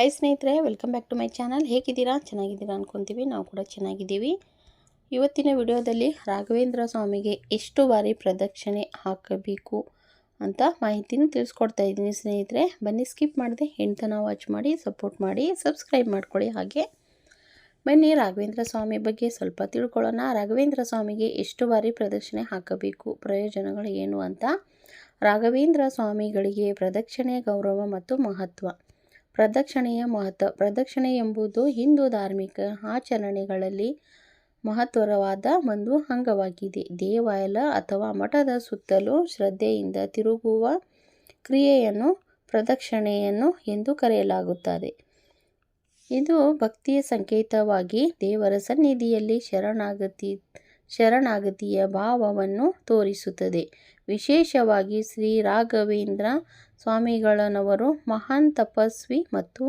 Hi ಸ್ನೇಹಿತರೆ welcome back to my channel ಹೇಗಿದ್ದೀರಾ? ಚೆನ್ನಾಗಿದ್ದೀರಾ ಅಂದ್ಕೊತೀವಿ ನಾವು ಕೂಡ ಚೆನ್ನಾಗಿದ್ದೀವಿ. ಇವತ್ತಿನ ವಿಡಿಯೋದಲ್ಲಿ ರಾಘವೇಂದ್ರ ಸ್ವಾಮಿಗೆ ಎಷ್ಟು ಬಾರಿ ಪ್ರದಕ್ಷಿಣೆ ಹಾಕಬೇಕು ಅಂತ ಮಾಹಿತಿನೂ ತಿಳಿಸ್ಕೊಡ್ತಾ ಇದ್ದೀನಿ ಸ್ನೇಹಿತರೆ. ಬನ್ನಿ ಸ್ಕಿಪ್ ಮಾಡಿದೆ ಹೆಣ್ತನ ವಾಚ್ ಮಾಡಿ ಸಪೋರ್ಟ್ ಮಾಡಿ ಸಬ್ಸ್ಕ್ರೈಬ್ ಮಾಡ್ಕೊಳ್ಳಿ ಹಾಗೆ. ಬನ್ನಿ, ರಾಘವೇಂದ್ರ ಸ್ವಾಮಿ ಬಗ್ಗೆ ಸ್ವಲ್ಪ ತಿಳ್ಕೊಳ್ಳೋಣ. ರಾಘವೇಂದ್ರ ಸ್ವಾಮಿಗೆ ಎಷ್ಟು ಬಾರಿ ಪ್ರದಕ್ಷಿಣೆ ಹಾಕಬೇಕು, ಪ್ರಯೋಜನಗಳು ಏನು ಅಂತ. ರಾಘವೇಂದ್ರ ಸ್ವಾಮಿಗಳಿಗೆ ಪ್ರದಕ್ಷಿಣೆ, ಗೌರವ ಮತ್ತು ಮಹತ್ವ. ಪ್ರದಕ್ಷಿಣೆಯ ಮಹತ್ವ. ಪ್ರದಕ್ಷಿಣೆ ಎಂಬುದು ಹಿಂದೂ ಧಾರ್ಮಿಕ ಆಚರಣೆಗಳಲ್ಲಿ ಮಹತ್ವರವಾದ ಒಂದು ಅಂಗವಾಗಿದೆ. ದೇವಾಲಯ ಅಥವಾ ಮಠದ ಸುತ್ತಲೂ ಶ್ರದ್ಧೆಯಿಂದ ತಿರುಗುವ ಕ್ರಿಯೆಯನ್ನು ಪ್ರದಕ್ಷಿಣೆಯನ್ನು ಎಂದು ಕರೆಯಲಾಗುತ್ತದೆ. ಇದು ಭಕ್ತಿಯ ಸಂಕೇತವಾಗಿ ದೇವರ ಸನ್ನಿಧಿಯಲ್ಲಿ ಶರಣಾಗತಿ, ಶರಣಾಗತಿಯ ಭಾವವನ್ನು ತೋರಿಸುತ್ತದೆ. ವಿಶೇಷವಾಗಿ ಶ್ರೀ ರಾಘವೇಂದ್ರ ಸ್ವಾಮಿಗಳನವರು ಮಹಾನ್ ತಪಸ್ವಿ ಮತ್ತು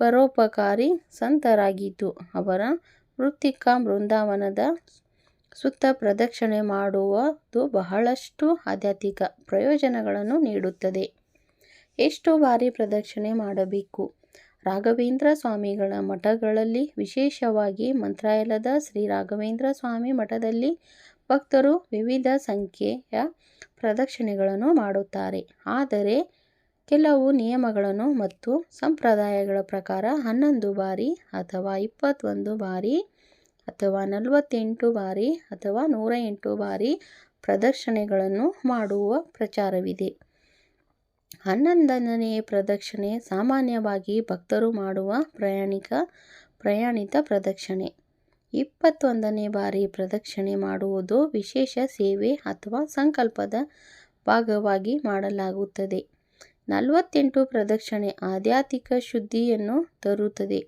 ಪರೋಪಕಾರಿ ಸಂತರಾಗಿದ್ದು, ಅವರ ವೃತ್ತಿಕ ಬೃಂದಾವನದ ಸುತ್ತ ಪ್ರದಕ್ಷಿಣೆ ಮಾಡುವುದು ಬಹಳಷ್ಟು ಆಧ್ಯಾತ್ಮಿಕ ಪ್ರಯೋಜನಗಳನ್ನು ನೀಡುತ್ತದೆ. ಎಷ್ಟು ಬಾರಿ ಪ್ರದಕ್ಷಿಣೆ ಮಾಡಬೇಕು. ರಾಘವೇಂದ್ರ ಸ್ವಾಮಿಗಳ ಮಠಗಳಲ್ಲಿ, ವಿಶೇಷವಾಗಿ ಮಂತ್ರಾಲಯದ ಶ್ರೀ ರಾಘವೇಂದ್ರ ಸ್ವಾಮಿ ಮಠದಲ್ಲಿ ಭಕ್ತರು ವಿವಿಧ ಸಂಖ್ಯೆಯ ಪ್ರದಕ್ಷಿಣೆಗಳನ್ನು ಮಾಡುತ್ತಾರೆ. ಆದರೆ ಕೆಲವು ನಿಯಮಗಳನ್ನು ಮತ್ತು ಸಂಪ್ರದಾಯಗಳ ಪ್ರಕಾರ ಹನ್ನೊಂದು ಬಾರಿ ಅಥವಾ ಇಪ್ಪತ್ತೊಂದು ಬಾರಿ ಅಥವಾ ನಲವತ್ತೆಂಟು ಬಾರಿ ಅಥವಾ ನೂರ ಎಂಟು ಬಾರಿ ಪ್ರದಕ್ಷಿಣೆಗಳನ್ನು ಮಾಡುವ ಪ್ರಚಾರವಿದೆ. ಹನ್ನೊಂದನೇ ಪ್ರದಕ್ಷಿಣೆ ಸಾಮಾನ್ಯವಾಗಿ ಭಕ್ತರು ಮಾಡುವ ಪ್ರಯಾಣಿಕ ಪ್ರಯಾಣಿತ ಪ್ರದಕ್ಷಿಣೆ. ಇಪ್ಪತ್ತೊಂದನೇ ಬಾರಿ ಪ್ರದಕ್ಷಿಣೆ ಮಾಡುವುದು ವಿಶೇಷ ಸೇವೆ ಅಥವಾ ಸಂಕಲ್ಪದ ಭಾಗವಾಗಿ ಮಾಡಲಾಗುತ್ತದೆ. ನಲವತ್ತೆಂಟು ಪ್ರದಕ್ಷಿಣೆ ಆಧ್ಯಾತ್ಮಿಕ ಶುದ್ಧಿಯನ್ನು ತರುತ್ತದೆ.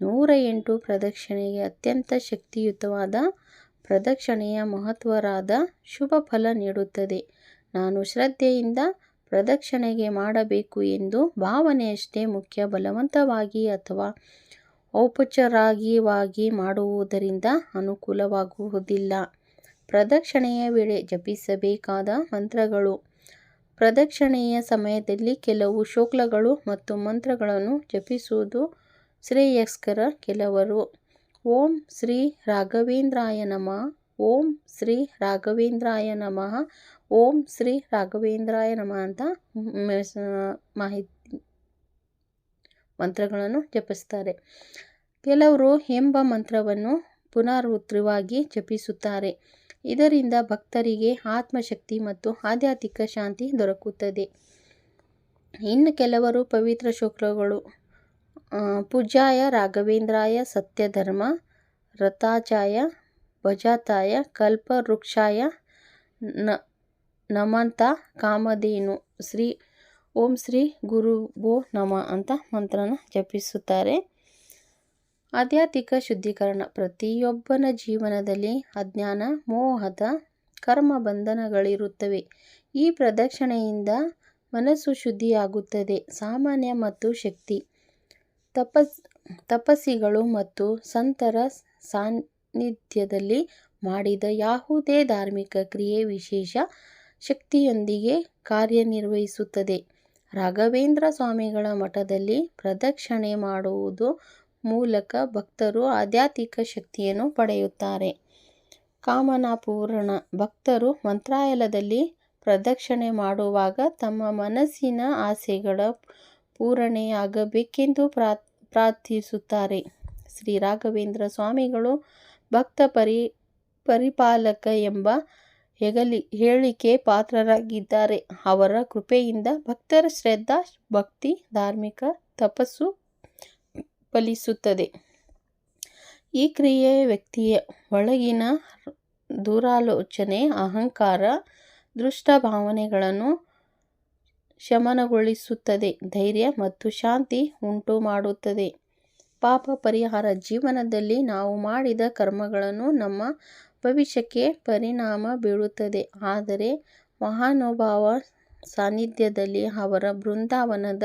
ನೂರ ಎಂಟು ಪ್ರದಕ್ಷಿಣೆಗೆ ಅತ್ಯಂತ ಶಕ್ತಿಯುತವಾದ ಪ್ರದಕ್ಷಿಣೆಯ ಮಹತ್ವರಾದ ಶುಭ ಫಲ ನೀಡುತ್ತದೆ. ನಾನು ಶ್ರದ್ಧೆಯಿಂದ ಪ್ರದಕ್ಷಿಣೆಗೆ ಮಾಡಬೇಕು ಎಂದು ಭಾವನೆಯಷ್ಟೇ ಮುಖ್ಯ ಬಲವಂತವಾಗಿ ಅಥವಾ ಔಪಚಾರಿಕವಾಗಿ ಮಾಡುವುದರಿಂದ ಅನುಕೂಲವಾಗುವುದಿಲ್ಲ. ಪ್ರದಕ್ಷಿಣೆಯ ವೇಳೆ ಜಪಿಸಬೇಕಾದ ಮಂತ್ರಗಳು. ಪ್ರದಕ್ಷಿಣೆಯ ಸಮಯದಲ್ಲಿ ಕೆಲವು ಶ್ಲೋಕಗಳು ಮತ್ತು ಮಂತ್ರಗಳನ್ನು ಜಪಿಸುವುದು ಶ್ರೇಯಸ್ಕರ ಕೆಲವರು. ಓಂ ಶ್ರೀ ರಾಘವೇಂದ್ರಾಯ ನಮಃ. ಓಂ ಶ್ರೀ ರಾಘವೇಂದ್ರಾಯ ನಮಃ. ಓಂ ಶ್ರೀ ರಾಘವೇಂದ್ರಾಯ ನಮಃ ಅಂತ ಮಾಹಿತಿ ಮಂತ್ರಗಳನ್ನು ಜಪಿಸ್ತಾರೆ ಕೆಲವರು ಎಂಬ ಮಂತ್ರವನ್ನು ಪುನರಾವೃತವಾಗಿ ಜಪಿಸುತ್ತಾರೆ. ಇದರಿಂದ ಭಕ್ತರಿಗೆ ಆತ್ಮಶಕ್ತಿ ಮತ್ತು ಆಧ್ಯಾತ್ಮಿಕ ಶಾಂತಿ ದೊರಕುತ್ತದೆ. ಇನ್ನು ಕೆಲವರು ಪವಿತ್ರ ಶುಕ್ಲಗಳು ಪೂಜಾಯ ರಾಘವೇಂದ್ರಾಯ ಸತ್ಯಧರ್ಮ, ರಥಾಚಾಯ ಭಜಾತಾಯ, ಕಲ್ಪವೃಕ್ಷಾಯ ನ ನಮಂತ ಕಾಮಧೇನು, ಶ್ರೀ ಓಂ ಶ್ರೀ ಗುರುಭೋ ನಮ ಅಂತ ಮಂತ್ರನ ಜಪಿಸುತ್ತಾರೆ. ಆಧ್ಯಾತ್ಮಿಕ ಶುದ್ಧೀಕರಣ ಪ್ರತಿಯೊಬ್ಬನ ಜೀವನದಲ್ಲಿ ಅಜ್ಞಾನ, ಮೋಹದ ಕರ್ಮ ಬಂಧನಗಳಿರುತ್ತವೆ. ಈ ಪ್ರದಕ್ಷಿಣೆಯಿಂದ ಮನಸ್ಸು ಶುದ್ಧಿಯಾಗುತ್ತದೆ. ಸಾಮಾನ್ಯ ಮತ್ತು ಶಕ್ತಿ, ತಪಸ್, ತಪಸ್ಸಿಗಳು ಮತ್ತು ಸಂತರ ಸಾನ್ನಿಧ್ಯದಲ್ಲಿ ಮಾಡಿದ ಯಾವುದೇ ಧಾರ್ಮಿಕ ಕ್ರಿಯೆ ವಿಶೇಷ ಶಕ್ತಿಯೊಂದಿಗೆ ಕಾರ್ಯನಿರ್ವಹಿಸುತ್ತದೆ. ರಾಘವೇಂದ್ರ ಸ್ವಾಮಿಗಳ ಮಠದಲ್ಲಿ ಪ್ರದಕ್ಷಿಣೆ ಮಾಡುವುದು ಮೂಲಕ ಭಕ್ತರು ಆಧ್ಯಾತ್ಮಿಕ ಶಕ್ತಿಯನ್ನು ಪಡೆಯುತ್ತಾರೆ. ಕಾಮನಾ ಪೂರಣ ಭಕ್ತರು ಮಂತ್ರಾಲಯದಲ್ಲಿ ಪ್ರದಕ್ಷಿಣೆ ಮಾಡುವಾಗ ತಮ್ಮ ಮನಸ್ಸಿನ ಆಸೆಗಳ ಪೂರಣೆಯಾಗಬೇಕೆಂದು ಪ್ರಾ ಪ್ರಾರ್ಥಿಸುತ್ತಾರೆ. ಶ್ರೀ ರಾಘವೇಂದ್ರ ಸ್ವಾಮಿಗಳು ಭಕ್ತ ಪರಿ, ಪರಿಪಾಲಕ ಎಂಬ ಹೆಗಲಿ ಹೇಳಿಕೆ ಪಾತ್ರರಾಗಿದ್ದಾರೆ. ಅವರ ಕೃಪೆಯಿಂದ ಭಕ್ತರ ಶ್ರದ್ಧಾ, ಭಕ್ತಿ, ಧಾರ್ಮಿಕ ತಪಸ್ಸು ಫಲಿಸುತ್ತದೆ. ಈ ಕ್ರಿಯೆ ವ್ಯಕ್ತಿಯ ಒಳಗಿನ ದುರಾಲೋಚನೆ, ಅಹಂಕಾರ ದುಷ್ಟ ಭಾವನೆಗಳನ್ನು ಶಮನಗೊಳಿಸುತ್ತದೆ. ಧೈರ್ಯ ಮತ್ತು ಶಾಂತಿ ಉಂಟು ಮಾಡುತ್ತದೆ ಪಾಪ ಪರಿಹಾರ ಜೀವನದಲ್ಲಿ ನಾವು ಮಾಡಿದ ಕರ್ಮಗಳನ್ನು ನಮ್ಮ ಭವಿಷ್ಯಕ್ಕೆ ಪರಿಣಾಮ ಬೀಳುತ್ತದೆ ಆದರೆ ಮಹಾನುಭಾವ ಸಾನ್ನಿಧ್ಯದಲ್ಲಿ ಅವರ ಬೃಂದಾವನದ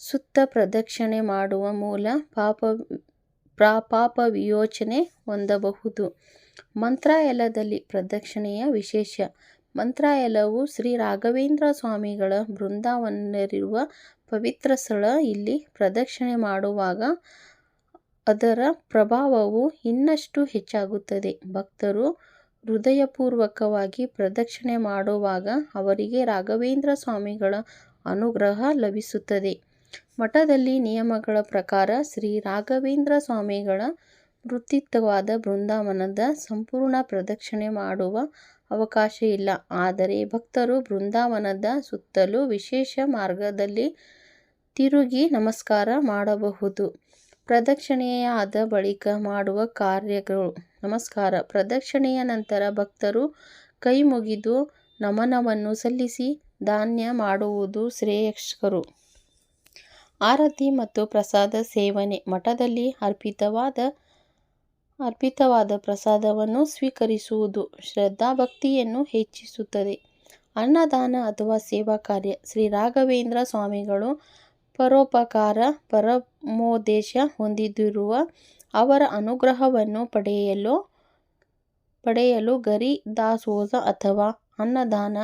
ಸುತ್ತ ಪ್ರದಕ್ಷಿಣೆ ಮಾಡುವ ಮೂಲ ಪಾಪ ಪಾಪ ವಿಯೋಚನೆ ಹೊಂದಬಹುದು. ಮಂತ್ರಾಲಯದಲ್ಲಿ ಪ್ರದಕ್ಷಿಣೆಯ ವಿಶೇಷ. ಮಂತ್ರಾಲಯವು ಶ್ರೀ ರಾಘವೇಂದ್ರ ಸ್ವಾಮಿಗಳ ಬೃಂದಾವನರಿರುವ ಪವಿತ್ರ ಸ್ಥಳ. ಇಲ್ಲಿ ಪ್ರದಕ್ಷಿಣೆ ಮಾಡುವಾಗ ಅದರ ಪ್ರಭಾವವು ಇನ್ನಷ್ಟು ಹೆಚ್ಚಾಗುತ್ತದೆ. ಭಕ್ತರು ಹೃದಯಪೂರ್ವಕವಾಗಿ ಪ್ರದಕ್ಷಿಣೆ ಮಾಡುವಾಗ ಅವರಿಗೆ ರಾಘವೇಂದ್ರ ಸ್ವಾಮಿಗಳ ಅನುಗ್ರಹ ಲಭಿಸುತ್ತದೆ. ಮಠದಲ್ಲಿ ನಿಯಮಗಳ ಪ್ರಕಾರ ಶ್ರೀ ರಾಘವೇಂದ್ರ ಸ್ವಾಮಿಗಳ ವೃತ್ತಿತ್ವವಾದ ಬೃಂದಾವನದ ಸಂಪೂರ್ಣ ಪ್ರದಕ್ಷಿಣೆ ಮಾಡುವ ಅವಕಾಶ ಇಲ್ಲ. ಆದರೆ ಭಕ್ತರು ಬೃಂದಾವನದ ಸುತ್ತಲೂ ವಿಶೇಷ ಮಾರ್ಗದಲ್ಲಿ ತಿರುಗಿ ನಮಸ್ಕಾರ ಮಾಡಬಹುದು. ಪ್ರದಕ್ಷಿಣೆಯಾದ ಬಳಿಕ ಮಾಡುವ ಕಾರ್ಯಗಳು. ನಮಸ್ಕಾರ. ಪ್ರದಕ್ಷಿಣೆಯ ನಂತರ ಭಕ್ತರು ಕೈ ಮುಗಿದು ನಮನವನ್ನು ಸಲ್ಲಿಸಿ ದಾನ್ಯ ಮಾಡುವುದು ಶ್ರೇಯಸ್ಕರು. ಆರತಿ ಮತ್ತು ಪ್ರಸಾದ ಸೇವನೆ. ಮಠದಲ್ಲಿ ಅರ್ಪಿತವಾದ ಅರ್ಪಿತವಾದ ಪ್ರಸಾದವನ್ನು ಸ್ವೀಕರಿಸುವುದು ಶ್ರದ್ಧಾಭಕ್ತಿಯನ್ನು ಹೆಚ್ಚಿಸುತ್ತದೆ. ಅನ್ನದಾನ ಅಥವಾ ಸೇವಾ ಕಾರ್ಯ. ಶ್ರೀ ರಾಘವೇಂದ್ರ ಸ್ವಾಮಿಗಳು ಪರೋಪಕಾರ ಪರಮೋದ್ದೇಶ ಹೊಂದಿರುವ ಅವರ ಅನುಗ್ರಹವನ್ನು ಪಡೆಯಲು ಪಡೆಯಲು ಗರಿ ದಾಸೋಹ ಅಥವಾ ಅನ್ನದಾನ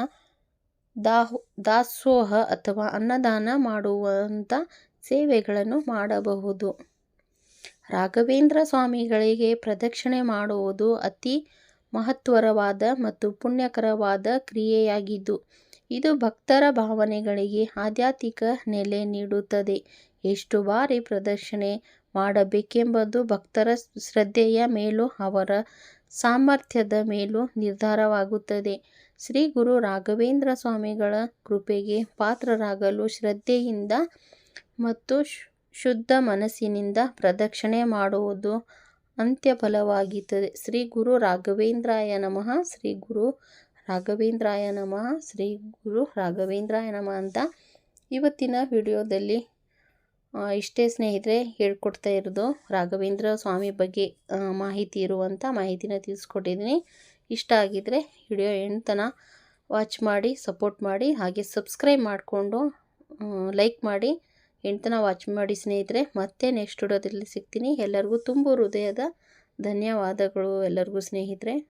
ದಾಸೋಹ ಅಥವಾ ಅನ್ನದಾನ ಮಾಡುವಂಥ ಸೇವೆಗಳನ್ನು ಮಾಡಬಹುದು. ರಾಘವೇಂದ್ರ ಸ್ವಾಮಿಗಳಿಗೆ ಪ್ರದಕ್ಷಿಣೆ ಮಾಡುವುದು ಅತಿ ಮಹತ್ವರವಾದ ಮತ್ತು ಪುಣ್ಯಕರವಾದ ಕ್ರಿಯೆಯಾಗಿದ್ದು ಇದು ಭಕ್ತರ ಭಾವನೆಗಳಿಗೆ ಆಧ್ಯಾತ್ಮಿಕ ನೆಲೆ ನೀಡುತ್ತದೆ. ಎಷ್ಟು ಬಾರಿ ಪ್ರದಕ್ಷಿಣೆ ಮಾಡಬೇಕೆಂಬುದು ಭಕ್ತರ ಶ್ರದ್ಧೆಯ ಮೇಲೂ ಅವರ ಸಾಮರ್ಥ್ಯದ ಮೇಲೂ ನಿರ್ಧಾರವಾಗುತ್ತದೆ. ಶ್ರೀ ಗುರು ರಾಘವೇಂದ್ರ ಸ್ವಾಮಿಗಳ ಕೃಪೆಗೆ ಪಾತ್ರರಾಗಲು ಶ್ರದ್ಧೆಯಿಂದ ಮತ್ತು ಶುದ್ಧ ಮನಸ್ಸಿನಿಂದ ಪ್ರದಕ್ಷಿಣೆ ಮಾಡುವುದು ಅಂತ್ಯಫಲವಾಗುತ್ತದೆ ಶ್ರೀ ಗುರು ರಾಘವೇಂದ್ರಾಯ ನಮಃ. ಶ್ರೀ ಗುರು ರಾಘವೇಂದ್ರಾಯ ನಮಃ. ಶ್ರೀ ಗುರು ರಾಘವೇಂದ್ರಾಯ ನಮಃ ಅಂತ ಇವತ್ತಿನ ವಿಡಿಯೋದಲ್ಲಿ ಇಷ್ಟೇ ಸ್ನೇಹಿತರೆ ಹೇಳ್ಕೊಡ್ತಾ ಇರೋದು, ರಾಘವೇಂದ್ರ ಸ್ವಾಮಿ ಬಗ್ಗೆ ಮಾಹಿತಿ ಇರುವಂಥ ಮಾಹಿತಿನ ತಿಳಿಸ್ಕೊಟ್ಟಿದ್ದೀನಿ. ಇಷ್ಟ ಆಗಿದ್ದರೆ ವಿಡಿಯೋ ಎಂಟನ ವಾಚ್ ಮಾಡಿ ಸಪೋರ್ಟ್ ಮಾಡಿ, ಹಾಗೆ ಸಬ್ಸ್ಕ್ರೈಬ್ ಮಾಡಿಕೊಂಡು ಲೈಕ್ ಮಾಡಿ ಎಂಟನ ವಾಚ್ ಮಾಡಿ ಸ್ನೇಹಿತರೆ. ಮತ್ತೆ ನೆಕ್ಸ್ಟ್ ವಿಡಿಯೋದಲ್ಲಿ ಸಿಗ್ತೀನಿ. ಎಲ್ಲರಿಗೂ ತುಂಬ ಹೃದಯದ ಧನ್ಯವಾದಗಳು ಎಲ್ಲರಿಗೂ ಸ್ನೇಹಿತರೆ.